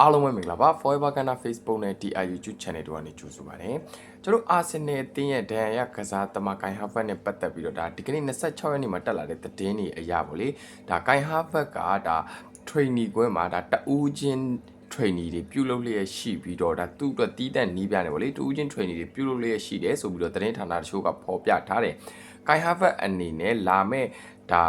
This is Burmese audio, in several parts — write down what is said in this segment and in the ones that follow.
အားလုံးပဲမင်္ဂလာပါ Forever Ghana Facebook နဲ့ TI YouTube Channel တို့ကနေကြိုဆိုပါရစေ။ကျွန်တော်အာဆင်နယ်အသင်းရဲ့ဒဏ်ရာရကစားသမားကိုင်ဟာဗတ်နဲ့ပတ်သက်ပြီးတော့ဒါဒီကနေ့26ရက်နေ့မှာတက်လာတဲ့သတင်းတွေအရာပေါ့လေ။ဒါကိုင်ဟာဗတ်ကဒါ trainee ကွင်းမှာဒါတအူးချင်း trainee တွေပြုလုပ်လျက်ရှိပြီးတော့ဒါသူ့အတွက်တီးတန့်နီးပြတယ်ဗောလေတူးချင်း trainee တွေပြုလုပ်လျက်ရှိတယ်ဆိုပြီးတော့သတင်းဌာနတချို့ကဖော်ပြထားတယ်။ကိုင်ဟာဗတ်အနေနဲ့လာမဲ့ဒါ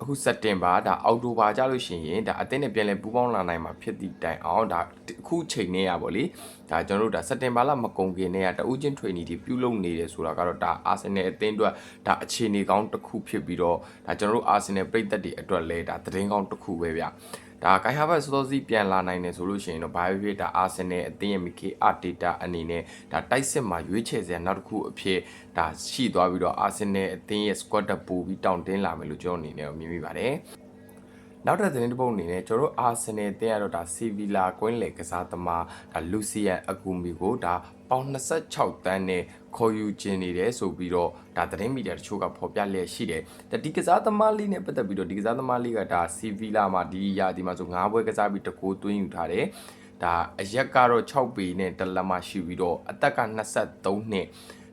အခုစက်တင်ဘာဒါအောက်တိုဘာကြလို့ရှိရင်ဒါအသင်းနဲ့ပြန်လဲပူးပေါင်းလာနိုင်မှာဖြစ်သည့်တိုင်အောင်ဒါအခုချိန်နေရပါလေဒါကျွန်တော်တို့ဒါစက်တင်ဘာလမကုန်ခင်နဲ့ကတဦးချင်း training တွေပြုလုပ်နေတယ်ဆိုတာကတော့ဒါအာဆင်နယ်အသင်းအတွက်ဒါအခြေအနေကောင်းတစ်ခုဖြစ်ပြီးတော့ဒါကျွန်တော်တို့အာဆင်နယ်ပြည်သက်တွေအတွက်လဲဒါသတင်းကောင်းတစ်ခုပဲဗျ ဒါကိုင်ဟာဘတ်စောစောစီးပြန်လာနိုင်တယ်ဆိုလို့ရှိရင်တော့ဘာဖြစ်ဖြစ်ဒါအာဆင်နယ်အသင်းရဲ့ Mickey Arteta အနေနဲ့ဒါတိုက်စစ်မှာရွေးချယ်စရာနောက်တစ်ခုအဖြစ်ဒါရှိသွားပြီးတော့အာဆင်နယ်အသင်းရဲ့ squad တက်ပို့ပြီးတောင်းတင်းလာမယ်လို့ကျွန်တော်အနေနဲ့မြင်မိပါတယ် နောက်တဲ့သတင်းတစ်ပုဒ်အနေနဲ့ကျွန်တော်တို့အာဆင်နယ်တင်းရတော့ဒါစီဗီလာကွင်းလေကစားသမားဒါလူစီယန်အကူမီကိုဒါပေါင်26တန်းနဲ့ခေါ်ယူခြင်းနေတယ်ဆိုပြီးတော့ဒါသတင်းမီဒီယာတချို့ကဖော်ပြလျက်ရှိတယ်ဒါဒီကစားသမားလေးနဲ့ပတ်သက်ပြီးတော့ဒီကစားသမားလေးကဒါစီဗီလာမှာဒီရာဒီမှာဆို9ဘွဲကစားပြီးတကိုးသွင်းယူထားတယ်ဒါအရက်ကတော့6ပေနဲ့တလက်မှရှိပြီးတော့အသက်က23နှစ်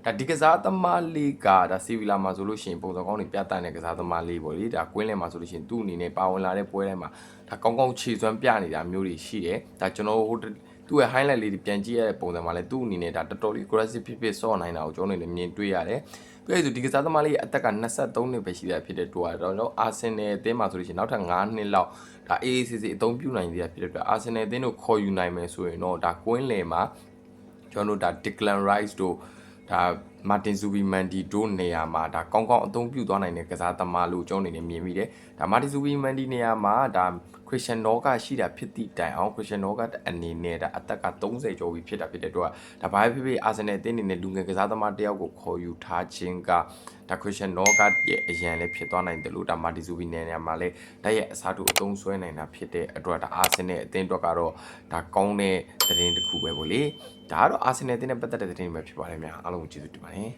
ဒါဒီကစားသမားလေးကဒါစီဗီလာမှာဆိုလို့ရှိရင်ပုံစံကောင်းတွေပြသတဲ့ကစားသမားလေးပေါ့လေဒါကွင်းလယ်မှာဆိုလို့ရှိရင်သူ့အနေနဲ့ပါဝင်လာတဲ့ပွဲတိုင်းမှာဒါကောင်းကောင်းခြေစွမ်းပြနေတာမျိုးတွေရှိတယ်ဒါကျွန်တော်ဟိုသူ့ရဲ့ highlight လေးတွေပြန်ကြည့်ရတဲ့ပုံစံမှာလည်းသူ့အနေနဲ့ဒါတော်တော်လေး aggressive ဖြစ်ဖြစ်ဆော့နိုင်တာကိုကျွန်တော်တို့လည်းမြင်တွေ့ရတယ်။ပြီးတော့ဒီကစားသမားလေးရဲ့အသက်က23နှစ်ပဲရှိတာဖြစ်တဲ့တူကတော့တော့အာဆင်နယ်အသင်းမှာဆိုလို့ရှိရင်နောက်ထပ်9နှစ်လောက်ဒါ AACC အသုံးပြုနိုင်သေးတာဖြစ်တဲ့အတွက်အာဆင်နယ်အသင်းတို့ခေါ်ယူနိုင်မယ်ဆိုရင်တော့ဒါကွင်းလယ်မှာကျွန်တော်တို့ဒါ Declan Rice တို့ ဒါ မာတင်ဇူဘီမန်ဒီတို့နေရာမှာဒါကောင်းကောင်းအသုံးပြုသွားနိုင်တဲ့ကစားသမားလို့ကျွန်တော်အနေနဲ့မြင်မိတယ်။ဒါမာတင်ဇူဘီမန်ဒီနေရာမှာဒါခရစ်စတန်နောကရှိတာဖြစ်သည့်တိုင်အောင်ခရစ်စတန်နောကအနေနဲ့ဒါအသက်က30ကျော်ပြီဖြစ်တာဖြစ်တဲ့အတွက်ဒါဘာဖြစ်ဖြစ်အာဆင်နယ်အသင်းအနေနဲ့လူငယ်ကစားသမားတယောက်ကိုခေါ်ယူထားခြင်းကဒါခရစ်စတန်နောကရဲ့အရန်လည်းဖြစ်သွားနိုင်တယ်လို့ဒါမာတင်ဇူဘီနေရာမှာလည်းတိုက်ရဲ့အစားထိုးအသုံးဆွဲနိုင်တာဖြစ်တဲ့အတွက်ဒါအာဆင်နယ်အသင်းအတွက်ကတော့ဒါကောင်းတဲ့သတင်းတစ်ခုပဲပေါ့လေဒါကတော့အာဆင်နယ်အသင်းနဲ့ပတ်သက်တဲ့သတင်းတွေပဲဖြစ်ပါတယ်များအားလုံးကိုကျေးဇူးတင်ပါတယ်哎，